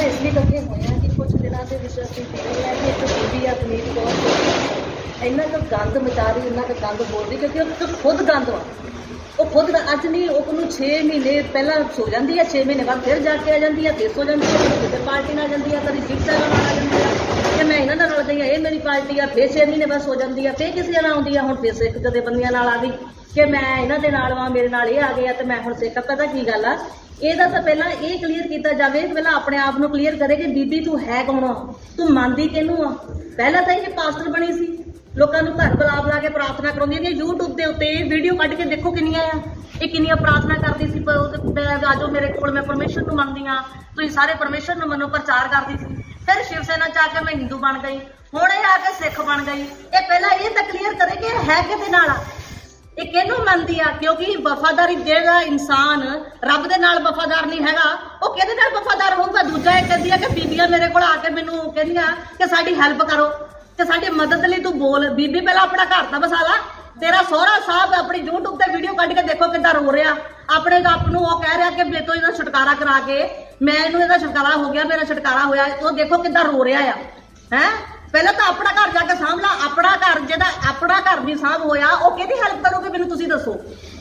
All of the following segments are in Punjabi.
ਅੱਜ ਇਸ ਲਈ ਇਕੱਠੇ ਹੋਏ ਆ ਕਿ ਕੁਝ ਦਿਨਾਂ ਦੇ ਵਿੱਚ ਅਸੀਂ ਦੇਖ ਲਿਆ ਕਿ ਇੱਕ ਬੀਬੀ ਆ ਪਨੀਤ ਕੌਰ ਇੰਨਾ ਕੁ ਗੰਦ ਮਚਾ ਰਹੀ, ਇੰਨਾ ਕੁ ਗੰਦ ਬੋਲਦੀ ਕਿਉਂਕਿ ਉਹ ਤਾਂ ਖੁਦ ਗੰਦ ਵਾ। ਉਹ ਖੁਦ ਦਾ- ਅੱਜ ਨਹੀਂ, ਉਹ ਨੂੰ 6 ਮਹੀਨੇ ਪਹਿਲਾਂ ਸੋ ਜਾਂਦੀ ਹੈ 6 ਮਹੀਨੇ ਬਾਅਦ ਫਿਰ ਜਾ ਕੇ ਆ ਜਾਂਦੀ ਹੈ ਫਿਰ ਸੋ ਜਾਂਦੀ ਹੈ ਕਦੇ ਪਾਰਟੀ ਨਾਲ ਜਾਂਦੀ ਹੈ ਕਦੀ ਸਿੱਖ ਨਾਲ ਆ ਜਾਂਦੀ ਹੈ ਕਿ ਮੈਂ ਇਹਨਾਂ ਨਾਲ ਰਲ ਗਈ ਇਹ ਮੇਰੀ ਪਾਰਟੀ ਆ, ਫਿਰ 6 ਮਹੀਨੇ ਬਾਅਦ ਸੋ ਜਾਂਦੀ ਹੈ ਫਿਰ ਕਿਸੇ ਨਾਲ ਆਉਂਦੀ ਹੈ ਹੁਣ ਫਿਰ ਸਿੱਖ ਜਥੇਬੰਦੀਆਂ ਨਾਲ ਆ ਗਈ ਕਿ ਮੈਂ ਇਹਨਾਂ ਦੇ ਨਾਲ ਵਾਂ, ਮੇਰੇ ਨਾਲ ਇਹ ਆ ਗਏ ਆ, ਤੇ ਮੈਂ ਹੁਣ ਸਿੱਖ ਪਤਾ ਕੀ ਗੱਲ ਆ? ਇਹਦਾ ਤਾਂ ਪਹਿਲਾਂ ਇਹ ਕਲੀਅਰ ਕੀਤਾ ਜਾਵੇ ਪਹਿਲਾਂ ਆਪਣੇ ਆਪ ਨੂੰ ਕਲੀਅਰ ਕਰੇ ਕਿ ਬੀਬੀ ਤੂੰ ਹੈ ਕੌਣ ਆ? ਤੂੰ ਮੰਨਦੀ ਕਿਹਨੂੰ ਆ? ਪਹਿਲਾਂ ਤਾਂ ਇਹ ਪਾਸਟਰ ਬਣੀ ਸੀ। ਲੋਕਾਂ ਨੂੰ ਘਰ ਬੁਲਾ ਬੁਲਾ ਕੇ ਪ੍ਰਾਰਥਨਾ ਕਰਾਉਂਦੀ ਹੈ YouTube ਦੇ ਉੱਤੇ ਵੀਡੀਓ ਕੱਢ ਕੇ ਦੇਖੋ ਕਿੰਨੀਆਂ ਆ। ਇਹ ਕਿੰਨੀਆਂ ਪ੍ਰਾਰਥਨਾ ਕਰਦੀ ਸੀ ਆਜੋ ਮੇਰੇ ਕੋਲ ਮੈਂ ਪਰਮੇਸ਼ਰ ਨੂੰ ਮੰਨਦੀ ਆ ਤੁਸੀਂ ਸਾਰੇ ਪਰਮੇਸ਼ਰ ਨੂੰ ਮੰਨੋ, ਪ੍ਰਚਾਰ ਕਰਦੀ ਸੀ। ਫਿਰ ਸ਼ਿਵ ਸੈਨਾ ਚ ਆ ਕੇ ਮੈਂ ਹਿੰਦੂ ਬਣ ਗਈ। ਹੁਣ ਇਹ ਆ ਕੇ ਸਿੱਖ ਬਣ ਗਈ। ਇਹ ਪਹਿਲਾਂ ਇਹ ਤਾਂ ਕਲੀਅਰ ਕਰੇ ਕਿ ਇਹ ਹੈ ਕਿਹਦੇ ਨਾਲ ਆ? ਇਹ ਕਿਹਨੂੰ ਮੰਨਦੀ ਆ? ਕਿਉਂਕਿ ਵਫਾਦਾਰੀ ਜਿਹੜਾ ਇਨਸਾਨ ਰੱਬ ਦੇ ਨਾਲ ਵਫਾਦਾਰ ਨਹੀਂ ਹੈਗਾ, ਉਹ ਕਿਹਦੇ ਨਾਲ ਵਫਾਦਾਰ ਹੋਊਗਾ? ਦੂਜਾ ਇਹ ਕਹਿੰਦੀ ਆ ਕਿ ਬੀਬੀਆਂ ਮੇਰੇ ਕੋਲ ਆ ਕੇ ਮੈਨੂੰ ਕਹਿੰਦੀਆਂ ਕਿ ਸਾਡੀ ਹੈਲਪ ਕਰੋ ਤੇ ਸਾਡੀ ਮਦਦ ਲਈ ਤੂੰ ਬੋਲ। ਬੀਬੀ, ਪਹਿਲਾਂ ਆਪਣਾ ਘਰ ਤਾਂ ਬਸਾ ਲਾ ਤੇਰਾ ਸਹੁਰਾ ਸਾਹਿਬ ਆਪਣੀ YouTube ਤੇ ਵੀਡੀਓ ਕੱਢ ਕੇ ਦੇਖੋ ਕਿੱਦਾਂ ਰੋ ਰਿਹਾ। ਆਪਣੇ ਆਪ ਨੂੰ ਉਹ ਕਹਿ ਰਿਹਾ ਕਿ ਮੇਰੇ ਤੋਂ ਇਹਦਾ ਛੁਟਕਾਰਾ ਕਰਾ ਕੇ, ਮੈਂ ਇਹਨੂੰ ਇਹਦਾ ਛੁਟਕਾਰਾ ਹੋ ਗਿਆ, ਮੇਰਾ ਛੁਟਕਾਰਾ ਹੋਇਆ, ਉਹ ਦੇਖੋ ਕਿੱਦਾਂ ਰੋ ਰਿਹਾ ਆ। ਹੈ? ਪਹਿਲਾਂ ਤਾਂ ਆਪਣਾ ਘਰ ਜਾ ਕੇ ਸਾਂਭ ਲਾ, ਆਪਣਾ ਘਰ ਜਿਹਦਾ ਆਪਣਾ ਘਰ ਵੀ ਸਾਂਭ ਹੋਇਆ, ਉਹ ਕਿਹਦੀ ਹੈਲਪ ਕਰੂਗੀ ਮੈਨੂੰ ਤੁਸੀਂ ਦੱਸੋ?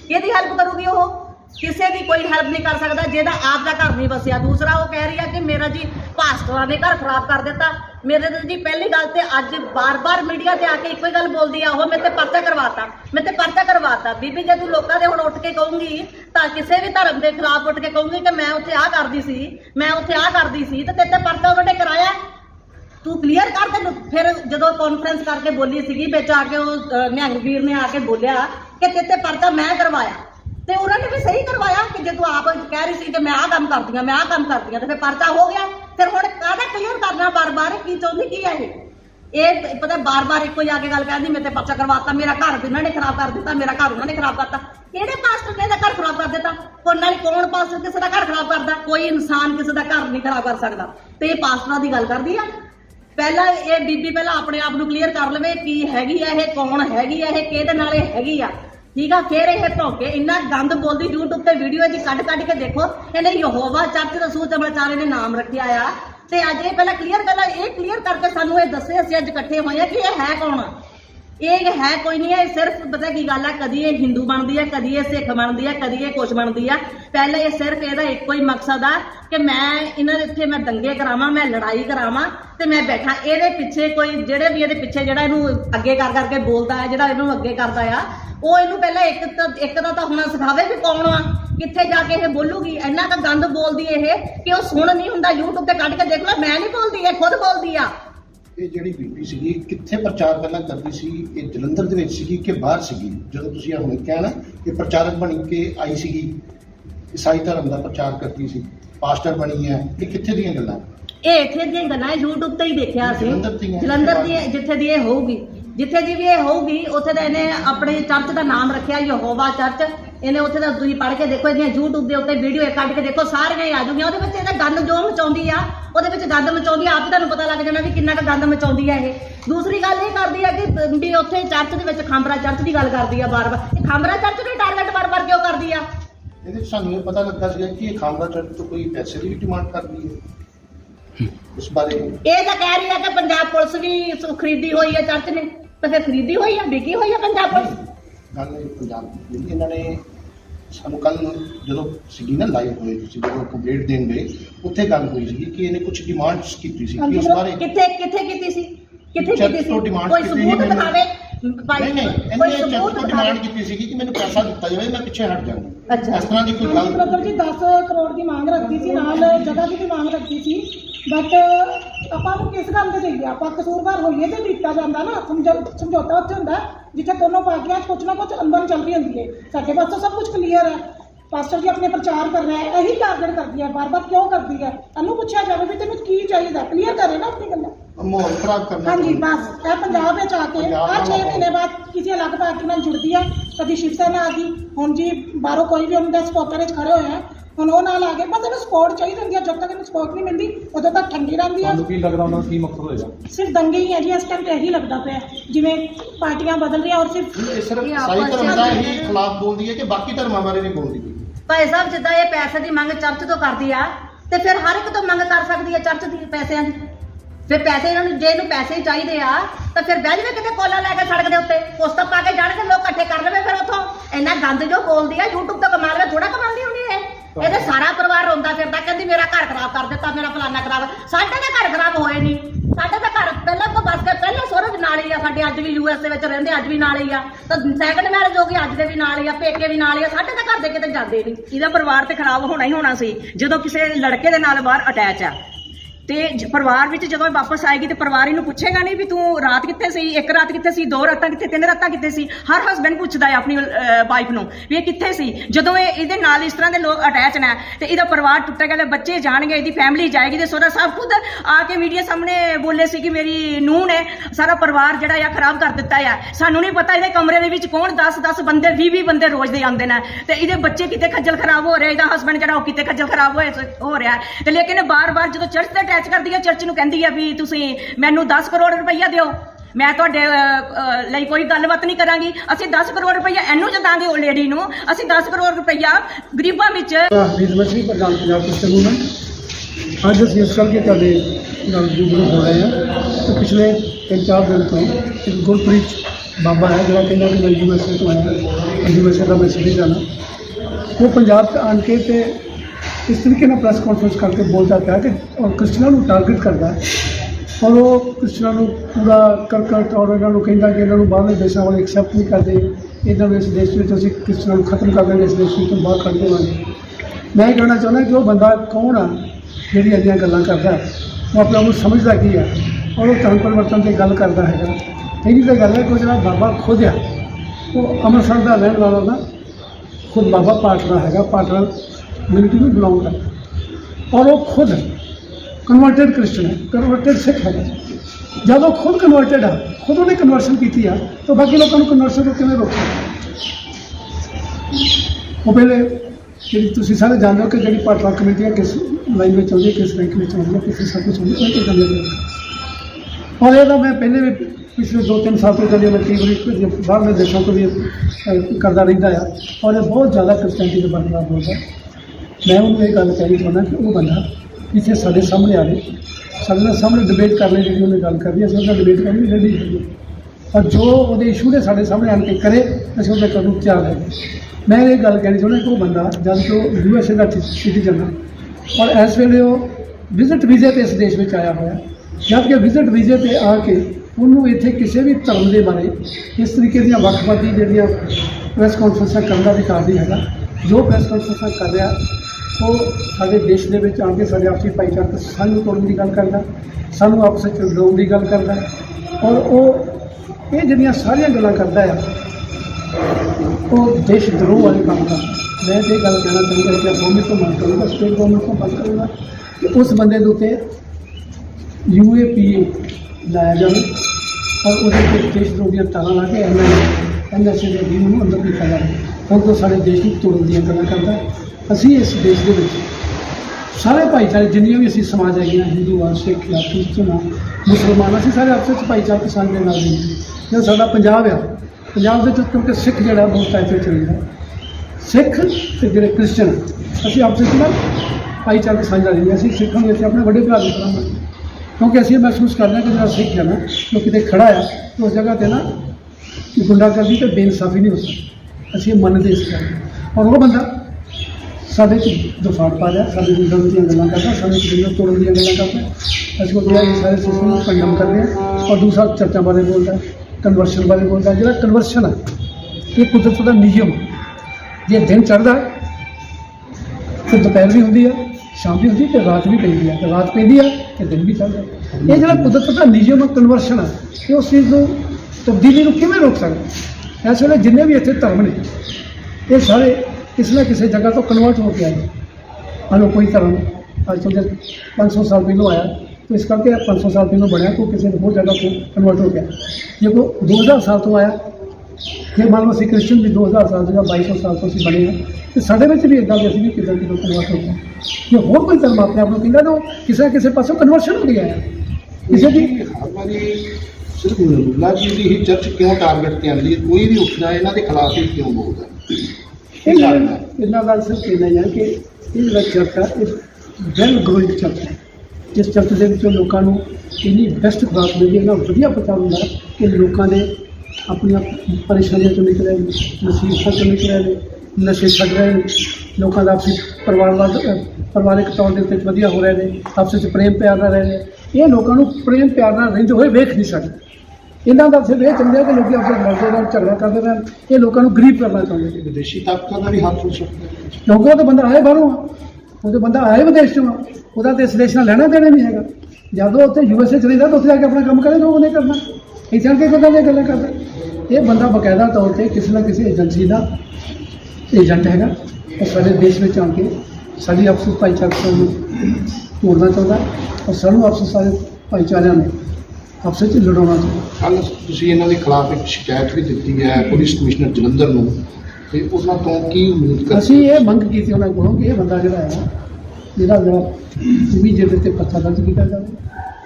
ਕਿਹਦੀ ਹੈਲਪ ਕਰੂਗੀ ਉਹ? ਕਿਸੇ ਦੀ ਕੋਈ ਹੈਲਪ ਨਹੀਂ ਕਰ ਸਕਦਾ, ਜਿਹਦਾ ਆਪ ਦਾ ਘਰ ਨਹੀਂ ਵਸਿਆ। ਦੂਸਰਾ ਉਹ ਕਹਿ ਰਹੀ ਆ ਕਿ ਮੇਰਾ ਜੀ ਪਾਸਟਰਾਂ ਨੇ ਘਰ ਖਰਾਬ ਕਰ ਦਿੱਤਾ। ਮੇਰੇ ਤੇ ਜੀ ਪਹਿਲੀ ਗੱਲ ਤੇ ਅੱਜ ਬਾਰ-ਬਾਰ ਮੀਡੀਆ ਤੇ ਆ ਕੇ ਇੱਕੋ ਹੀ ਗੱਲ ਬੋਲਦੀ ਆ, ਉਹ ਮੈਂ ਤੇ ਪਰਚਾ ਕਰਵਾਤਾ। ਮੈਂ ਤੇ ਪਰਚਾ ਕਰਵਾਤਾ। ਬੀਬੀ, ਜੇ ਤੂੰ ਲੋਕਾਂ ਦੇ ਹੁਣ ਉੱਠ ਕੇ ਕਹੂੰਗੀ, ਤਾਂ ਕਿਸੇ ਵੀ ਧਰਮ ਦੇ ਖਿਲਾਫ ਉੱਠ ਕੇ ਕਹੂੰਗੀ ਕਿ ਮੈਂ ਉੱਥੇ ਆ ਕਰਦੀ ਸੀ, ਮੈਂ ਉੱਥੇ ਆ ਕਰਦੀ ਸੀ, ਤੇ ਤੇਰੇ ਤੇ ਪਰਚਾ ਉਹਨੇ ਕਰਾਇਆ? ਤੂੰ ਕਲੀਅਰ ਕਰ ਤੈਨੂੰ ਫਿਰ ਜਦੋਂ ਕਾਨਫਰੰਸ ਕਰਕੇ ਬੋਲੀ ਸੀਗੀ, ਵਿੱਚ ਆ ਕੇ ਉਹ ਨਿਹੰਗ ਵੀਰ ਨੇ ਆ ਕੇ ਬੋਲਿਆ ਕਿ ਤੇਤੇ ਪਰਚਾ ਮੈਂ ਕਰਵਾਇਆ। ਤੇ ਉਹਨਾਂ ਨੇ ਵੀ ਸਹੀ ਕਰਵਾਇਆ ਕਿ ਜੇ ਤੂੰ ਆਪ ਕਹਿ ਰਹੀ ਸੀ ਕਿ ਮੈਂ ਆਹ ਕੰਮ ਕਰਦੀ ਆ ਮੈਂ ਆਹ ਕੰਮ ਕਰਦੀ ਆ ਤੇ ਫਿਰ ਪਰਚਾ ਹੋ ਗਿਆ। ਫਿਰ ਹੁਣ ਕਾਹਦਾ ਕਲੀਅਰ ਕਰਨਾ ਬਾਰ-ਬਾਰ? ਕੀ ਚਾਹੁੰਦੀ, ਕੀ ਹੈ ਇਹ? ਇਹ ਪਤਾ ਬਾਰ-ਬਾਰ ਇੱਕੋ ਹੀ ਆ ਕੇ ਗੱਲ ਕਹਿੰਦੀ, ਮੈਂ ਤੇ ਪਰਚਾ ਕਰਵਾਤਾ, ਮੇਰਾ ਘਰ ਵੀ ਇਹਨਾਂ ਨੇ ਖਰਾਬ ਕਰ ਦਿੱਤਾ, ਮੇਰਾ ਘਰ ਉਹਨਾਂ ਨੇ ਖਰਾਬ ਕਰਤਾ। ਕਿਹੜੇ ਪਾਸਟਰ ਨੇ ਇਹਦਾ ਘਰ ਖਰਾਬ ਕਰ ਦਿੱਤਾ? ਕੋਈ ਨਾਲ ਕੌਣ ਪਾਸਟਰ ਕਿਸੇ ਦਾ ਘਰ ਖਰਾਬ ਕਰਦਾ? ਕੋਈ ਇਨਸਾਨ ਕਿਸੇ ਦਾ ਘਰ ਨਹੀਂ ਖਰਾਬ ਕਰ ਸਕਦਾ। ਤੇ ਇਹ ਪਾਸਟਰਾਂ ਦੀ ਗੱਲ ਕਰਦੀ ਆ? ਪਹਿਲਾਂ ਇਹ ਬੀਬੀ ਪਹਿਲਾਂ ਆਪਣੇ ਆਪ ਨੂੰ ਕਲੀਅਰ ਕਰ ਲਵੇ ਕੀ ਹੈਗੀ ਆ ਇਹ, ਕੌਣ ਹੈਗੀ ਆ ਇਹ, ਕਿਹਦੇ ਨਾਲ ਇਹ ਹੈਗੀ ਆ। ਠੀਕ ਆ? ਫੇਰ ਇਹ ਭੌਂਕੇ ਇੰਨਾ ਗੰਦ ਬੋਲਦੀ YouTube ਤੇ ਵੀਡੀਓ ਜੀ ਕੱਢ ਕੱਢ ਕੇ ਦੇਖੋ, ਇਹਨੇ ਯਹੋਵਾ ਚਰਚ ਦਾ ਰਸੂਲ ਚਮਚਾਰੇ ਨੇ ਨਾਮ ਰੱਖਿਆ ਆ। ਤੇ ਅੱਜ ਇਹ ਪਹਿਲਾਂ ਕਲੀਅਰ ਪਹਿਲਾਂ ਇਹ ਕਲੀਅਰ ਕਰਕੇ ਸਾਨੂੰ ਇਹ ਦੱਸੇ ਅਸੀਂ ਅੱਜ ਇਕੱਠੇ ਹੋਏ ਆ ਕਿ ਇਹ ਹੈ ਕੌਣ? ਇਹ ਹੈ ਕੋਈ ਨਹੀਂ ਹੈ ਸਿਰਫ ਪਤਾ ਕੀ ਗੱਲ ਆ, ਕਦੀ ਇਹ ਹਿੰਦੂ ਬਣਦੀ ਹੈ ਕਦੀ ਇਹ ਸਿੱਖ ਬਣਦੀ ਹੈ ਕਦੀ ਇਹ ਕੁਛ ਬਣਦੀ ਆ। ਪਹਿਲਾਂ ਇਹ ਸਿਰਫ ਇਹਦਾ ਇੱਕੋ ਹੀ ਮਕਸਦ ਆ ਕਿ ਮੈਂ ਇਹਨਾਂ ਦੇ ਇੱਥੇ ਮੈਂ ਦੰਗੇ ਕਰਾਵਾਂ, ਮੈਂ ਲੜਾਈ ਕਰਾਵਾਂ ਤੇ ਮੈਂ ਬੈਠਾ। ਇਹਦੇ ਪਿੱਛੇ ਕੋਈ, ਜਿਹੜੇ ਵੀ ਇਹਦੇ ਪਿੱਛੇ ਜਿਹੜਾ ਇਹਨੂੰ ਅੱਗੇ ਕਰ ਕਰਕੇ ਬੋਲਦਾ ਆ ਜਿਹੜਾ ਇਹਨੂੰ ਅੱਗੇ ਕਰਦਾ ਆ, ਉਹ ਇਹਨੂੰ ਪਹਿਲਾਂ ਇੱਕ ਤਾਂ, ਇੱਕ ਦਾ ਤਾਂ ਹੁਣ ਸਿਖਾਵੇ ਵੀ ਕੌਣ ਆ, ਕਿੱਥੇ ਜਾ ਕੇ ਇਹ ਬੋਲੂਗੀ। ਇੰਨਾ ਤਾਂ ਗੰਦ ਬੋਲਦੀ ਇਹ ਕਿ ਉਹ ਸੁਣ ਨਹੀਂ ਹੁੰਦਾ, YouTube ਤੇ ਕੱਢ ਕੇ ਦੇਖ ਲਓ ਮੈਂ ਨਹੀਂ ਬੋਲਦੀ, ਇਹ ਖੁਦ ਬੋਲਦੀ ਆ। ਇਹ ਜਿਹੜੀ ਬੀਬੀ ਸੀਗੀ ਕਿੱਥੇ ਪ੍ਰਚਾਰ ਪਹਿਲਾਂ ਕਰਦੀ ਸੀ? ਇਹ ਜਲੰਧਰ ਦੇ ਵਿੱਚ ਸੀਗੀ ਕਿ ਬਾਹਰ ਸੀਗੀ? ਜਦੋਂ ਤੁਸੀਂ ਇਹ ਹੁਣ ਕਿਹਾ ਨਾ ਕਿ ਪ੍ਰਚਾਰਕ ਬਣ ਕੇ ਆਈ ਸੀਗੀ ਈਸਾਈ ਧਰਮ ਦਾ ਪ੍ਰਚਾਰ ਕਰਦੀ ਸੀ ਪਾਸਟਰ ਬਣੀ ਹੈ ਇਹ ਕਿੱਥੇ ਦੀਆਂ ਗੱਲਾਂ? ਇਹ ਇੱਥੇ ਦੀਆਂ ਗੱਲਾਂ YouTube ਤੇ ਹੀ ਦੇਖਿਆ ਸੀ? ਜਲੰਧਰ ਦੀ ਜਿੱਥੇ ਦੀ ਇਹ ਹੋਊਗੀ। ਜਿੱਥੇ ਦੀ ਵੀ ਇਹ ਹੋਊਗੀ ਉੱਥੇ ਦਾ ਇਹਨੇ ਆਪਣੇ ਚਰਚ ਦਾ ਨਾਮ ਰੱਖਿਆ ਯਹੋਵਾ ਚਰਚ। ਇਹਨੇ ਉੱਥੇ ਦਾ ਤੁਸੀਂ ਪੜ੍ਹ ਕੇ ਦੇਖੋ ਇਹਦੀਆਂ YouTube ਦੇ ਉੱਤੇ ਵੀਡੀਓ ਕੱਢ ਕੇ ਦੇਖੋ ਸਾਰੀਆਂ ਹੀ ਆ ਜੂਗੀਆਂ ਉਹਦੇ ਵਿੱਚ ਇਹਦਾ ਗੰਦ ਜੋ ਮਚਾਉਂਦੀ ਆ ਉਹਦੇ ਵਿੱਚ ਗੰਦ ਮਚਾਉਂਦੀ ਆ ਆਪ ਹੀ ਤੁਹਾਨੂੰ ਪਤਾ ਲੱਗ ਜਾਣਾ ਵੀ ਕਿੰਨਾ ਕੁ ਗੰਦ ਮਚਾਉਂਦੀ ਆ ਇਹ। ਦੂਸਰੀ ਗੱਲ ਇਹ ਕਰਦੀ ਆ ਕਿ ਵੀ ਉੱਥੇ ਚਰਚ ਦੇ ਵਿੱਚ ਖਾਂਬਰਾ ਚਰਚ ਦੀ ਗੱਲ ਕਰਦੀ ਆ ਬਾਰ-ਬਾਰ। ਇਹ ਖਾਂਬਰਾ ਚਰਚ ਨੂੰ ਟਾਰਗੇਟ ਬਾਰ-ਬਾਰ ਕਿਉਂ ਕਰਦੀ ਆ? ਇਹਦੇ ਸਾਨੂੰ ਇਹ ਪਤਾ ਲੱਗਾ ਸੀਗਾ ਕਿ ਇਹ ਖਾਮਰਾ ਚਰਚ ਤੋਂ ਕੋਈ ਪੈਸੇ ਦੀ ਵੀ ਡਿਮਾਂਡ ਕਰਦੀ ਹੈ। ਉਸ ਬਾਰੇ। ਇਹ ਤਾਂ ਕਹਿ ਰਹੀ ਆ ਕਿ ਪੰਜਾਬ ਪੁਲਿਸ ਵੀ ਸ- ਖਰੀਦੀ ਹੋਈ ਹੈ ਚਰਚ ਨੇ। ਤਾਂ ਫਿਰ ਖਰੀਦੀ ਹੋਈ ਆ ਵਿਕੀ ਹੋਈ ਆ ਪੰਜਾਬ ਪੁਲਿਸ? ਗੱਲ ਇਹ ਪੰਜਾਬ ਦੀ ਜਿਹੜੀ ਇਹਨਾਂ ਨੇ ਸਾਨੂੰ ਕੱਲ ਜਦੋਂ ਸੀਗੀ ਨਾ ਲਾਈਵ ਹੋਏ ਤੁਸੀਂ ਜਦੋਂ ਕੰਪਲੀਟ ਦੇਣ ਗਏ ਉੱਥੇ ਗੱਲ ਹੋਈ ਸੀ ਕਿ ਇਹਨੇ ਕੁਝ ਡਿਮਾਂਡਸ ਕੀਤੀ ਸੀ ਕਿ ਉਸ ਬਾਰੇ ਕਿੱਥੇ ਕਿੱਥੇ ਕੀਤੀ ਸੀ? ਕਿੱਥੇ ਕੀਤੀ ਸੀ? ਕੋਈ ਸਬੂਤ ਸੀ। ਦਿਖਾਵੇ? ਨਹੀਂ ਨਹੀਂ ਇਹਨੇ ਸਬੂਤ ਤੋਂ ਡਿਮਾਂਡ ਕੀਤੀ ਸੀਗੀ ਕਿ ਮੈਨੂੰ ਪੈਸਾ ਦਿੱਤਾ ਜਾਵੇ ਮੈਂ ਪਿੱਛੇ ਹਟ ਜਾਵਾਂ। ਅੱਛਾ। ਇਸ ਤਰ੍ਹਾਂ ਦੀ ਕੋਈ ਗੱਲ ਜੀ 10 ਕਰੋੜ ਦੀ ਮੰਗ ਰੱਖੀ ਸੀ ਨਾਲ ਜਗ੍ਹਾ ਦੀ ਵੀ ਮੰਗ ਰੱਖੀ ਸੀ ਬਟ ਆਪਾਂ ਨੂੰ ਕਿਸ ਗੱਲ ਤੇ ਚਾਹੀਏ ਆਪਾਂ ਕਸੂਰਵਾਰ ਹੋਈਏ ਤੇ ਦਿੱਤਾ ਜਾਂਦਾ ਨਾ। ਸਮਝੌ- ਸਮਝੌਤਾ ਉੱਥੇ ਹੁੰਦਾ ਜਿੱਥੇ ਦੋਨੋਂ ਪਾਰਟੀਆਂ 'ਚ ਕੁਝ ਨਾ ਕੁਝ ਅੰਦਰ ਚੱਲ ਰਹੀ ਹੁੰਦੀ ਹੈ। ਸਾਡੇ ਪਾਸੇ ਸਭ ਕੁਝ ਕਲੀਅਰ ਹੈ। ਪਾਸਟਰ ਜੀ ਆਪਣੇ ਪ੍ਰਚਾਰ ਕਰ ਰਿਹਾ ਹੈ, ਇਹੀ ਟਾਰਗੇਟ ਕਰਦੀ ਹੈ ਬਾਰ-ਬਾਰ ਕਿਉਂ ਕਰਦੀ ਹੈ? ਇਹਨੂੰ ਪੁੱਛਿਆ ਜਾਵੇ ਵੀ ਤੈਨੂੰ ਕੀ ਚਾਹੀਦਾ? ਕਲੀਅਰ ਕਰੇ ਨਾ ਆਪਣੀ ਗੱਲਾਂ। ਮਾਹੌਲ ਖਰਾਬ ਕਰਨਾ ਹਾਂਜੀ ਬਸ ਇਹ ਪੰਜਾਬ ਵਿੱਚ ਆ ਕੇ ਆ ਦਾ 6 ਮਾਹੌਲ। ਮਹੀਨੇ ਬਾਅਦ ਕਿਸੇ ਅਲੱਗ ਪਾਰਟੀ ਨਾਲ ਜੁੜਦੀ ਆ ਕਦੀ ਸ਼ਿਵ ਸੈਨਾ ਆ ਗਈ ਹੁਣ ਜੀ ਬਾਹਰੋਂ ਕੋਈ ਵੀ ਉਹਨਾਂ ਦੇ ਸਪੋਰਟਰ ਵਿੱਚ ਖੜੇ ਹੋਏ ਆ ਹੁਣ ਉਹ ਨਾਲ ਆ ਗਏ ਬਸ ਇਹਨੂੰ ਸਪੋਰਟ ਚਾਹੀਦੀ ਹੁੰਦੀ ਆ ਜਦ ਤੱਕ ਇਹਨੂੰ ਸਪੋਰਟ ਨਹੀਂ ਮਿਲਦੀ ਉਦੋਂ ਤੱਕ ਠੰਡੀ ਰਹਿੰਦੀ ਆ ਤੁਹਾਨੂੰ ਕੀ ਲੱਗਦਾ ਉਹਨਾਂ ਦਾ ਕੀ ਮਕਸਦ ਹੋਏਗਾ ਸਿਰਫ ਦੰਗੇ ਹੀ ਆ ਜੀ ਇਸ ਟਾਈਮ ਤੇ ਇਹੀ ਲੱਗਦਾ ਪਿਆ ਜਿਵੇਂ ਪਾਰਟੀਆਂ ਬਦਲ ਰਹੀਆਂ ਔਰ ਸਿਰਫ ਇਹ ਸਿਰਫ ਸਾਈ ਆਪਸ ਧਰਮ ਦਾ ਹੀ। ਖਿਲਾਫ ਬੋਲਦੀ ਹੈ ਕਿ ਬਾਕੀ ਧਰਮਾਂ ਬਾਰੇ ਨਹੀਂ ਬੋਲਦੀ ਭਾਈ ਸਾਹਿਬ ਜਿੱਦਾਂ ਇਹ ਪੈਸੇ ਦੀ ਮੰਗ ਚਰਚ ਤੋਂ ਕਰਦੀ ਆ ਤੇ ਫਿਰ ਹਰ ਇੱਕ ਤੋਂ ਮੰਗ ਕਰ ਸਕਦੀ ਹੈ ਚਰਚ ਦੀ ਪੈਸਿਆਂ ਦੀ ਫਿਰ ਪੈਸੇ ਇਹਨਾਂ ਨੂੰ, ਜੇ ਇਹਨੂੰ ਪੈਸੇ ਚਾਹੀਦੇ ਆ, ਤਾਂ ਫਿਰ ਬਹਿ ਜਾਵੇ ਕਿਤੇ ਕੋਲਾ ਲੈ ਕੇ ਸੜਕ ਦੇ ਉੱਤੇ। ਪੋਸਟਰ ਪਾ ਕੇ ਜਾਣਗੇ ਲੋਕ ਇਕੱਠੇ ਕਰ ਲਵੇ ਫਿਰ ਉੱਥੋਂ। ਇੰਨਾ ਗੰਦ ਜੋ ਬੋਲਦੀ ਆ, YouTube ਤੋਂ ਕਮਾ ਲਵੇ ਥੋੜਾ ਕਮਾਉਂਦੀ ਹੁੰਦੀ ਹੈ ਇਹਦੇ ਸਾਰਾ ਪਰਿਵਾਰ ਰੋਂਦਾ ਫਿਰਦਾ, ਕਹਿੰਦੀ ਮੇਰਾ ਘਰ ਖਰਾਬ ਕਰ ਦਿੱਤਾ, ਮੇਰਾ ਫਲਾਨਾ ਖਰਾਬ। ਸਾਡੇ ਤਾਂ ਘਰ ਖਰਾਬ ਹੋਏ ਨਹੀਂ। ਸਾਡੇ ਤਾਂ ਘਰ ਪਹਿਲਾਂ ਤੋਂ ਬਸ ਕੇ ਪਹਿਲੇ ਸਹੁਰੇ ਨਾਲ ਹੀ ਆ, ਸਾਡੇ ਅੱਜ ਵੀ ਯੂਐਸ ਦੇ ਵਿੱਚ ਰਹਿੰਦੇ, ਅੱਜ ਵੀ ਨਾਲ ਹੀ ਆ। ਤਾਂ ਸੈਕੰਡ ਮੈਰਿਜ ਹੋ ਗਈ, ਅੱਜ ਦੇ ਵੀ ਨਾਲ ਹੀ ਆ, ਪੇਕੇ ਵੀ ਨਾਲ ਹੀ ਆ, ਸਾਡੇ ਤਾਂ ਘਰ ਦੇ ਕਿਤੇ ਜਾਂਦੇ ਨਹੀਂ। ਇਹਦਾ ਪਰਿਵਾਰ ਤੇ ਖਰਾਬ ਹੋਣਾ ਹੀ ਹੋਣਾ ਸੀ, ਜਦੋਂ ਕਿਸੇ ਲੜਕੇ ਦੇ ਨਾਲ ਬਾਹਰ ਅਟੈਚ ਆ। ਤੇ ਪਰਿਵਾਰ ਵਿੱਚ ਜਦੋਂ ਇਹ ਵਾਪਸ ਆਏਗੀ ਤੇ ਪਰਿਵਾਰ ਇਹਨੂੰ ਪੁੱਛੇਗਾ ਨਹੀਂ ਵੀ ਤੂੰ ਰਾਤ ਕਿੱਥੇ ਸੀ, ਇੱਕ ਰਾਤ ਕਿੱਥੇ ਸੀ, ਦੋ ਰਾਤਾਂ ਕਿੱਥੇ, ਤਿੰਨ ਰਾਤਾਂ ਕਿੱਥੇ ਸੀ, ਹਰ ਹਸਬੰਡ ਪੁੱਛਦਾ ਹੈ ਆਪਣੀ ਵਾਈਫ ਨੂੰ ਵੀ ਇਹ ਕਿੱਥੇ ਸੀ। ਜਦੋਂ ਇਹ, ਇਹਦੇ ਨਾਲ ਇਸ ਤਰ੍ਹਾਂ ਦੇ ਲੋਕ ਅਟੈਚ ਨੇ ਤੇ ਇਹਦਾ ਪਰਿਵਾਰ ਟੁੱਟੇਗਾ ਤੇ ਬੱਚੇ ਜਾਣਗੇ, ਇਹਦੀ ਫੈਮਿਲੀ ਜਾਏਗੀ ਤੇ ਸੋਹਰਾ ਸਾਹਿਬ ਖੁਦ ਆ ਕੇ ਮੀਡੀਆ ਸਾਹਮਣੇ ਬੋਲੇ ਸੀ ਕਿ ਮੇਰੀ ਨੂੰਹ ਨੇ ਸਾਰਾ ਪਰਿਵਾਰ ਜਿਹੜਾ ਆ ਖਰਾਬ ਕਰ ਦਿੱਤਾ ਆ। ਸਾਨੂੰ ਨਹੀਂ ਪਤਾ ਇਹਦੇ ਕਮਰੇ ਦੇ ਵਿੱਚ ਕੌਣ 10 10 ਬੰਦੇ 20 20 ਬੰਦੇ ਰੋਜ਼ ਦੇ ਆਉਂਦੇ ਨੇ ਤੇ ਇਹਦੇ ਬੱਚੇ ਕਿਤੇ ਖੱਜਲ ਖਰਾਬ ਹੋ ਰਹੇ, ਇਹਦਾ ਹਸਬੰਡ ਜਿਹੜਾ ਉਹ ਕਿਤੇ ਖੱਜਲ ਖਰਾਬ ਹੋਏ, ਹੋ ਰਿਹਾ। ਤੇ ਲੇਕਿਨ ਬਾਰ-ਬਾਰ ਜਦੋਂ ਚਰਚ ਤੇ ਅਟੈਚ ਕਰਦੀ ਹੈ ਚਰਚ ਨੂੰ ਕਹਿੰਦੀ ਹੈ ਵੀ ਤੁਸੀਂ ਮੈਨੂੰ 10 ਕਰੋੜ ਰੁਪਈਆ ਦਿਓ। ਮੈਂ ਤੁਹਾਡੇ ਲਈ ਕੋਈ ਗੱਲਬਾਤ ਨਹੀਂ ਕਰਾਂਗੀ। ਅਸੀਂ 10 ਕਰੋੜ ਰੁਪਈਆ ਇਹਨੂੰ ਜੇ ਦਾਂਗੇ ਉਹ ਲੇਡੀ ਨੂੰ। ਅਸੀਂ 10 ਕਰੋੜ ਰੁਪਈਆ ਗਰੀਬਾਂ ਵਿੱਚ ਵੀਰ ਪ੍ਰਧਾਨ ਪੰਜਾਬ ਕਿਸ਼ਨ ਨੂੰ ਅੱਜ ਅਸੀਂ ਇਸ ਕਰਕੇ ਤੁਹਾਡੇ ਨਾਲ ਰੂਬਰੂ ਹੋ ਰਹੇ ਹਾਂ ਪਿਛਲੇ ਤਿੰਨ ਚਾਰ ਦਿਨ ਤੋਂ ਇੱਕ ਗੁਰਪ੍ਰੀਤ ਬਾਬਾ ਹੈ, ਜਿਹੜਾ ਕਹਿੰਦਾ ਕਿ ਮੈਂ ਯੂਐਸਏ ਤੋਂ ਆਇਆ ਯੂਐਸਏ ਦਾ ਮੈਂ ਸਿਟੀਜ਼ਨ ਹਾਂ ਉਹ ਪੰਜਾਬ 'ਚ ਆਣ ਕੇ ਤੇ ਇਸ ਤਰੀਕੇ ਨਾਲ ਪ੍ਰੈਸ ਕਾਨਫਰੰਸ ਕਰਕੇ ਬੋਲਦਾ ਪਿਆ ਕਿ ਔਰ ਕ੍ਰਿਸਚਨਾਂ ਨੂੰ ਟਾਰਗੇਟ ਕਰਦਾ ਹੈ। ਔਰ ਉਹ ਕ੍ਰਿਸਚਨਾਂ ਨੂੰ ਪੂਰਾ ਕਰਕਟ ਔਰ ਇਹਨਾਂ ਨੂੰ ਕਹਿੰਦਾ ਕਿ ਇਹਨਾਂ ਨੂੰ ਬਾਹਰਲੇ ਦੇਸ਼ਾਂ ਵਾਲੇ ਐਕਸੈਪਟ ਨਹੀਂ ਕਰਦੇ। ਇਹਨਾਂ ਨੂੰ ਇਸ ਦੇਸ਼ ਵਿੱਚ ਅਸੀਂ ਕ੍ਰਿਸਚਨਾਂ ਨੂੰ ਖਤਮ ਕਰ ਦੇਣਾ ਇਸ ਦੇਸ਼ ਵਿੱਚੋਂ ਬਾਹਰ ਕੱਢ ਦੇਵਾਂਗੇ। ਮੈਂ ਇਹ ਕਹਿਣਾ ਚਾਹੁੰਦਾ ਕਿ ਉਹ ਬੰਦਾ ਕੌਣ ਆ, ਜਿਹੜੀ ਅਜਿਹੀਆਂ ਗੱਲਾਂ ਕਰਦਾ ਉਹ ਆਪਣੇ ਆਪ ਨੂੰ ਸਮਝਦਾ ਕੀ ਆ? ਔਰ ਉਹ ਧਰਮ ਪਰਿਵਰਤਨ 'ਤੇ ਗੱਲ ਕਰਦਾ ਹੈਗਾ। ਇਹਦੀ ਤਾਂ ਗੱਲ ਹੈ ਕਿ ਉਹ ਜਿਹੜਾ ਬਾਬਾ ਖੁਦ ਆ, ਉਹ ਅੰਮ੍ਰਿਤਸਰ ਦਾ ਰਹਿਣ ਵਾਲਾ ਨਾ, ਖੁਦ ਬਾਬਾ ਪਾਟਰਾ ਹੈਗਾ ਪਾਟਰਾ ਮਿਲਟੀ ਨੂੰ ਬਿਲੋਂਗ ਕਰਦਾ ਔਰ ਉਹ ਖੁਦ ਕਨਵਰਟਡ ਕ੍ਰਿਸਚਨ ਹੈ ਕਨਵਰਟਡ ਸਿੱਖ ਹੈਗਾ ਜਦ ਉਹ ਖੁਦ ਕਨਵਰਟਡ ਆ ਖੁਦ ਉਹਨੇ ਕਨਵਰਸ਼ਨ ਕੀਤੀ ਆ ਤਾਂ ਬਾਕੀ ਲੋਕਾਂ ਨੂੰ ਕਨਵਰਸ਼ਨ ਤੋਂ ਕਿਵੇਂ ਰੋਕ ਸਕਦਾ ਉਹ ਪਹਿਲੇ ਜਿਹੜੀ ਤੁਸੀਂ ਸਾਰੇ ਜਾਣਦੇ ਹੋ ਕਿ ਜਿਹੜੀ ਪਾਟਵਾ ਕਮੇਟੀ ਹੈ ਕਿਸ ਲਾਈਨ ਵਿੱਚ ਆਉਂਦੀ ਹੈ ਕਿਸ ਰੈਂਕ ਵਿੱਚ ਆਉਂਦੀ ਹੈ ਕਿਸ ਸਭ ਕੁਝ ਆਉਂਦੀ ਹੈ ਉਹ ਤੇ ਗੱਲ ਹੈ ਔਰ ਇਹਦਾ ਮੈਂ ਪਹਿਲੇ ਵੀ ਪਿਛਲੇ 2-3 ਸਾਲ ਤੋਂ ਚੱਲੇ ਮੈਂ ਕਈ ਵਾਰੀ ਬਾਹਰਲੇ ਦੇਸ਼ਾਂ ਤੋਂ ਵੀ ਅਹ, ਕਰਦਾ ਰਹਿੰਦਾ ਆ ਔਰ ਮੈਂ ਉਹਨੂੰ ਇਹ ਗੱਲ ਕਹਿਣੀ ਚਾਹੁੰਦਾ ਕਿ ਉਹ ਬੰਦਾ ਇੱਥੇ ਸਾਡੇ ਸਾਹਮਣੇ ਆਵੇ ਸਾਡੇ ਨਾਲ ਸਾਹਮਣੇ ਡਿਬੇਟ ਕਰਨ ਲਈ ਜਿਹੜੀ ਉਹਨੇ ਗੱਲ ਕਰਦੀ ਹੈ ਅਸੀਂ ਉਹਦਾ ਡਿਬੇਟ ਕਰਨੀ ਰੈਡੀ ਹੈਗੀ ਪਰ ਜੋ ਉਹਦੇ ਇਸ਼ੂ ਦੇ ਸਾਡੇ ਸਾਹਮਣੇ ਆਣ ਕੇ ਕਰੇ, ਅਸੀਂ ਉਹਦੇ ਕਰਨ ਨੂੰ ਤਿਆਰ ਹੈਗੇ ਮੈਂ ਇਹ ਗੱਲ ਕਹਿਣੀ ਚਾਹੁੰਦਾ ਕਿ ਉਹ ਬੰਦਾ ਜਦ ਤੋਂ ਯੂ ਐਸ ਏ ਦਾ ਸਿਟੀਜ਼ਨ ਹੈ ਔਰ ਇਸ ਵੇਲੇ ਉਹ ਵਿਜ਼ਿਟ ਵੀਜ਼ੇ ਤੇ ਇਸ ਦੇਸ਼ ਵਿੱਚ ਆਇਆ ਹੋਇਆ। ਜਦ ਕਿ ਵਿਜ਼ਿਟ ਵੀਜ਼ੇ ਤੇ ਆ ਕੇ ਉਹਨੂੰ ਇੱਥੇ ਕਿਸੇ ਵੀ ਧਰਮ ਦੇ ਬਾਰੇ ਇਸ ਤਰੀਕੇ ਦੀਆਂ ਵੱਖਵਾਦੀ ਜਿਹੜੀਆਂ ਪ੍ਰੈਸ ਕਾਨਫਰੰਸਾਂ ਕਰਨ ਦਾ ਅਧਿਕਾਰ ਨਹੀਂ ਹੈਗਾ। ਜੋ ਪ੍ਰੈਸ ਕਾਨਫਰੰਸਾਂ ਕਰ ਰਿਹਾ ਉਹ ਸਾਡੇ ਦੇਸ਼ ਦੇ ਵਿੱਚ ਆ ਕੇ ਸਾਡੇ ਆਪਸੀ ਭਾਈਚਾਰਕ ਸਾਂਝ ਤੋੜਨ ਦੀ ਗੱਲ ਕਰਦਾ, ਸਾਨੂੰ ਆਪਸ ਵਿੱਚ ਲੜਾਉਣ ਦੀ ਗੱਲ ਕਰਦਾ। ਔਰ ਉਹ, ਇਹ ਜਿਹੜੀਆਂ ਸਾਰੀਆਂ ਗੱਲਾਂ ਕਰਦਾ ਆ, ਉਹ ਦੇਸ਼ ਦਰੋਹ ਵਾਲੇ ਕੰਮ ਕਰਦਾ। ਮੈਂ ਇਹ ਗੱਲ ਕਹਿਣਾ ਚਾਹੁੰਦਾ ਕਿ ਗਵਰਨਮੈਂਟ ਤੋਂ ਮੰਗ ਕਰੂੰਗਾ, ਸਟੇਟ ਗੌਰਮੈਂਟ ਤੋਂ ਮੰਗ ਕਰੂੰਗਾ ਕਿ ਉਸ ਬੰਦੇ ਦੇ ਉੱਤੇ ਯੂਏਪੀਏ ਲਾਇਆ ਜਾਵੇ ਔਰ ਉਹਦੇ ਤੇ ਦੇਸ਼ ਦਰੋਹ ਦੀਆਂ ਤਾਰਾਂ ਲਾ ਕੇ ਐਨਐਸਏ ਐਨਐਸਏ ਦੇ ਅਧੀਨ ਨੂੰ ਅੰਦਰ ਕੀਤਾ ਜਾਵੇ। ਹੁਣ ਤੋਂ ਸਾਡੇ ਦੇਸ਼ ਨੂੰ ਤੋੜਨ ਦੀਆਂ ਗੱਲਾਂ ਕਰਦਾ। ਅਸੀਂ ਇਸ ਦੇਸ਼ ਦੇ ਵਿੱਚ ਸਾਰੇ ਭਾਈਚਾਰੇ ਜਿੰਨੀਆਂ ਵੀ ਅਸੀਂ ਸਮਾਜ ਹੈਗੀਆਂ ਹਿੰਦੂ ਆ ਸਿੱਖ ਆ ਕ੍ਰਿਸਚਨ ਆ ਮੁਸਲਮਾਨ ਆ, ਅਸੀਂ ਸਾਰੇ ਆਪਸ ਵਿੱਚ ਭਾਈਚਾਰਕ ਸਾਂਝ ਦੇ ਨਾਲ ਰਹਿੰਦੇ ਹਾਂ ਜੋ ਸਾਡਾ ਪੰਜਾਬ ਆ ਪੰਜਾਬ ਦੇ ਵਿੱਚ ਕਿਉਂਕਿ ਸਿੱਖ ਜਿਹੜਾ ਬਹੁਤ ਟਾਈਪ ਵਿੱਚ ਰਹਿੰਦਾ ਸਿੱਖ ਤੇ ਜਿਹੜੇ ਕ੍ਰਿਸਚਨ ਅਸੀਂ ਆਪਸ ਵਿੱਚ ਨਾ ਭਾਈਚਾਰਕ ਸਾਂਝ ਨਾਲ ਰਹਿੰਦੇ ਹਾਂ। ਅਸੀਂ ਸਿੱਖਾਂ ਨੂੰ ਅਸੀਂ ਆਪਣੇ ਵੱਡੇ ਭਰਾ ਦੀ ਤਰ੍ਹਾਂ ਮੰਨਦੇ ਹਾਂ। ਕਿਉਂਕਿ ਅਸੀਂ ਇਹ ਮਹਿਸੂਸ ਕਰਦੇ ਹਾਂ ਕਿ ਜਿਹੜਾ ਸਿੱਖ ਹੈ ਨਾ ਉਹ ਕਿਤੇ ਖੜਾ ਆ ਤੇ ਉਸ ਜਗ੍ਹਾ ਤੇ ਨਾ ਕਿ ਗੁੰਡਾਗਰਦੀ ਤੇ ਬੇਇਨਸਾਫੀ ਨਹੀਂ ਹੋ ਸਕਦੀ ਅਸੀਂ ਇਹ ਮੰਨਦੇ ਇਸ ਗੱਲ ਨੂੰ। ਔਰ ਉਹ ਬੰਦਾ ਸਾਡੇ ਚ ਦਫਾੜ ਪਾ ਰਿਹਾ ਸਾਡੇ ਚ ਗਲਤ ਦੀਆਂ ਗੱਲਾਂ ਕਰਦਾ ਸਾਡੇ ਚ ਤੋੜਨ ਦੀਆਂ ਗੱਲਾਂ ਕਰਦਾ ਅਸੀਂ ਉਹ ਇਹ ਸਾਰੇ ਸਿਸਟਮ ਨੂੰ ਕੰਡਮ ਕਰਦੇ ਹਾਂ ਔਰ ਦੂਸਰਾ ਚਰਚਾ ਬਾਰੇ ਬੋਲਦਾ ਕਨਵਰਸ਼ਨ ਬਾਰੇ ਬੋਲਦਾ ਜਿਹੜਾ ਕਨਵਰਸ਼ਨ ਹੈ, ਇਹ ਕੁਦਰਤ ਦਾ ਨਿਯਮ ਜੇ ਦਿਨ ਚੜ੍ਹਦਾ ਹੈ, ਤੇ ਦੁਪਹਿਰ ਵੀ ਹੁੰਦੀ ਹੈ, ਸ਼ਾਮ ਵੀ ਹੁੰਦੀ ਹੈ ਤੇ ਰਾਤ ਵੀ ਪੈਂਦੀ ਹੈ। ਤੇ ਰਾਤ ਪੈਂਦੀ ਹੈ ਤੇ ਦਿਨ ਵੀ ਚੜ੍ਹਦਾ ਇਹ ਜਿਹੜਾ ਕੁਦਰਤ ਦਾ ਨਿਯਮ ਕਨਵਰਸ਼ਨ ਆ ਇਹ ਉਸ ਚੀਜ਼ ਨੂੰ ਤਬਦੀਲੀ ਨੂੰ ਕਿਵੇਂ ਰੋਕ ਸਕਦਾ ਇਸ ਵੇਲੇ ਜਿੰਨੇ ਵੀ ਇੱਥੇ ਧਰਮ ਨੇ, ਇਹ ਸਾਰੇ ਕਿਸੇ ਨਾ ਕਿਸੇ ਜਗ੍ਹਾ ਤੋਂ ਕਨਵਰਟ ਹੋ ਕੇ ਆਏ ਹਲੋ ਕੋਈ ਧਰਮ ਅੱਜ ਤੋਂ ਜੇ 500 ਸਾਲ ਪਹਿਲਾਂ ਆਇਆ ਤਾਂ ਇਸ ਕਰਕੇ ਇਹ 500 ਸਾਲ ਪਹਿਲਾਂ ਬਣਿਆ ਕੋਈ ਕਿਸੇ ਹੋਰ ਜਗ੍ਹਾ ਤੋਂ ਕਨਵਰਟ ਹੋ ਗਿਆ ਜੇ ਕੋਈ 2000 ਸਾਲ ਤੋਂ ਆਇਆ ਜੇ ਮੰਨ ਲਓ ਅਸੀਂ ਕ੍ਰਿਸਚਨ ਵੀ 2000 ਸਾਲ ਤੋਂ ਜਾਂ 2200 ਸਾਲ ਤੋਂ ਅਸੀਂ ਬਣੇ ਹਾਂ ਤੇ ਸਾਡੇ ਵਿੱਚ ਵੀ ਇਦਾਂ ਦੇ ਅਸੀਂ ਵੀ ਕਿਦਾਂ ਕਿਦਾਂ ਕਨਵਰਟ ਹੋ ਗਏ ਜੇ ਹੋਰ ਕੋਈ ਧਰਮ ਆਪਣੇ ਆਪ ਨੂੰ ਕਹਿੰਦਾ ਤਾਂ ਉਹ ਕਿਸੇ ਨਾ ਕਿਸੇ ਪਾਸੋਂ ਕਨਵਰਸ਼ਨ ਹੋ ਗਿਆ ਹੈ ਕਿਸੇ ਦੀ ਹਮਾਰੀ ਸਿਰਫ ਨਰੂਲਾ ਜੀ ਦੀ ਹੀ ਚਰਚ ਕਿਉਂ ਟਾਰਗੇਟ ਤੇ ਆਉਂਦੀ ਹੈ ਕੋਈ ਵੀ ਉੱਠਦਾ ਇਹਨਾਂ ਦੇ ਖਿਲਾਫ ਹੀ ਕਿਉਂ ਬੋਲਦਾ ਇਹ ਗੱਲ ਇਹਨਾਂ ਗੱਲ ਸਿਰਫ ਇੰਨਾ ਹੀ ਹੈ ਕਿ ਇਹ ਜਿਹੜਾ ਚਰਚ ਹੈ, ਇਹ ਵੈਲ ਗਰੋਇੰਗ ਚਰਚ ਹੈ। ਇਸ ਚਰਚ ਦੇ ਵਿੱਚੋਂ ਲੋਕਾਂ ਨੂੰ ਇੰਨੀ ਬੈਸਟ ਖੁਰਾਕ ਮਿਲਦੀ ਹੈ, ਇੰਨਾ ਵਧੀਆ ਪਤਾ ਹੁੰਦਾ ਕਿ ਲੋਕਾਂ ਦੇ ਆਪਣੀਆਂ ਪਰੇਸ਼ਾਨੀਆਂ ਤੋਂ ਨਿਕਲ ਰਹੇ ਨੇ ਮੁਸੀਬਤਾਂ ਤੋਂ ਨਿਕਲ ਰਹੇ ਨੇ ਨਸ਼ੇ ਛੱਡ ਰਹੇ ਨੇ। ਲੋਕਾਂ ਦਾ ਆਪਸੀ ਪਰਿਵਾਰਵਾਦ ਅਹ ਪਰਿਵਾਰਿਕ ਤੌਰ ਦੇ ਉੱਤੇ ਵਧੀਆ ਹੋ ਰਹੇ ਨੇ, ਆਪਸ ਵਿੱਚ ਪ੍ਰੇਮ ਪਿਆਰ ਨਾਲ ਰਹਿ ਰਹੇ ਨੇ। ਇਹ ਲੋਕਾਂ ਨੂੰ ਪ੍ਰੇਮ ਪਿਆਰ ਨਾਲ ਰਹਿੰਦੇ ਹੋਏ ਵੇਖ ਨਹੀਂ ਸਕਦੇ। ਇਹਨਾਂ ਦਾ ਸਿਰਫ ਇਹ ਆ ਕਿ ਲੋਕੀ ਆਪਸ ਵਿੱਚ ਲੜਦੇ ਰਹਿਣ ਝਗੜਾ ਕਰਦੇ ਰਹਿਣ ਇਹ ਲੋਕਾਂ ਨੂੰ ਗਰੀਬ ਕਰਨਾ ਚਾਹੁੰਦੇ ਨੇ ਵਿਦੇਸ਼ੀ ਤਾਕਤਾਂ ਦਾ ਵੀ ਹੱਥ ਹੋ ਸਕਦਾ ਕਿਉਂਕਿ ਉਹ ਤਾਂ ਬੰਦਾ ਆਏ ਬਾਹਰੋਂ ਆ ਉਹ ਤਾਂ ਬੰਦਾ ਆਏ ਵਿਦੇਸ਼ ਆ ਉਹਦਾ ਤੇ ਇਸ ਦੇਸ਼ ਨਾਲ ਲੈਣਾ ਦੇਣਾ ਨਹੀਂ ਹੈਗਾ। ਜਦੋਂ ਉੱਥੇ ਯੂਐਸਏ ਚਲੇ ਜਾਂਦਾ ਤਾਂ ਉੱਥੇ ਜਾ ਕੇ ਆਪਣਾ ਕੰਮ ਕਰੇ ਜੋ ਉਹਨੇ ਕਰਨਾ। ਇੱਥੇ ਆ ਕੇ ਕਿੱਦਾਂ ਦੀਆਂ ਗੱਲਾਂ ਕਰਦਾ। ਇਹ ਬੰਦਾ ਬਕਾਇਦਾ ਤੌਰ ਤੇ ਕਿਸੇ ਨਾ ਕਿਸੇ ਏਜੰਸੀ ਦਾ ਏਜੰਟ ਹੈਗਾ। ਉਹ ਸਾਡੇ ਦੇਸ਼ ਵਿੱਚ ਆ ਕੇ ਸਾਡੀ ਆਪਸੀ ਭਾਈਚਾਰਕ ਨੂੰ ਤੋੜਨਾ ਚਾਹੁੰਦਾ। ਔਰ ਸਾਨੂੰ ਆਪਸੀ ਸਾਰੇ ਭਾਈਚਾਰਿਆਂ ਨੇ ਆਪਸ ਵਿੱਚ ਲੜਾਉਣਾ ਚਾਹੁੰਦਾ ਕੱਲ ਤੁਸੀਂ ਇਹਨਾਂ ਦੇ ਖਿਲਾਫ ਇੱਕ ਸ਼ਿਕਾਇਤ ਵੀ ਦਿੱਤੀ ਹੈ ਪੁਲਿਸ ਕਮਿਸ਼ਨਰ ਜਲੰਧਰ ਨੂੰ। ਤੇ ਉਹਨਾਂ ਤੋਂ ਕੀ ਉਮੀਦ ਕਰਦੇ ਅਸੀਂ ਇਹ ਮੰਗ ਕੀਤੀ ਉਹਨਾਂ ਕੋਲੋਂ ਕਿ ਇਹ ਬੰਦਾ ਜਿਹੜਾ ਹੈ ਇਹਦਾ ਜਿਹੜਾ ਇਮੀਡੀਏਟ ਤੇ ਪੱਤਾ ਦਰਜ ਕੀਤਾ ਜਾਵੇ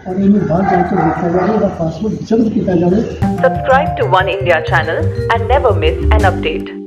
ਔਰ ਇਹਨੂੰ ਬਾਹਰ ਜਾ ਕੇ ਰੋਕਿਆ ਜਾਵੇ ਇਹਦਾ ਪਾਸਪੋਰਟ ਜ਼ਬਤ ਕੀਤਾ ਜਾਵੇ। Subscribe to One India channel and never miss an update.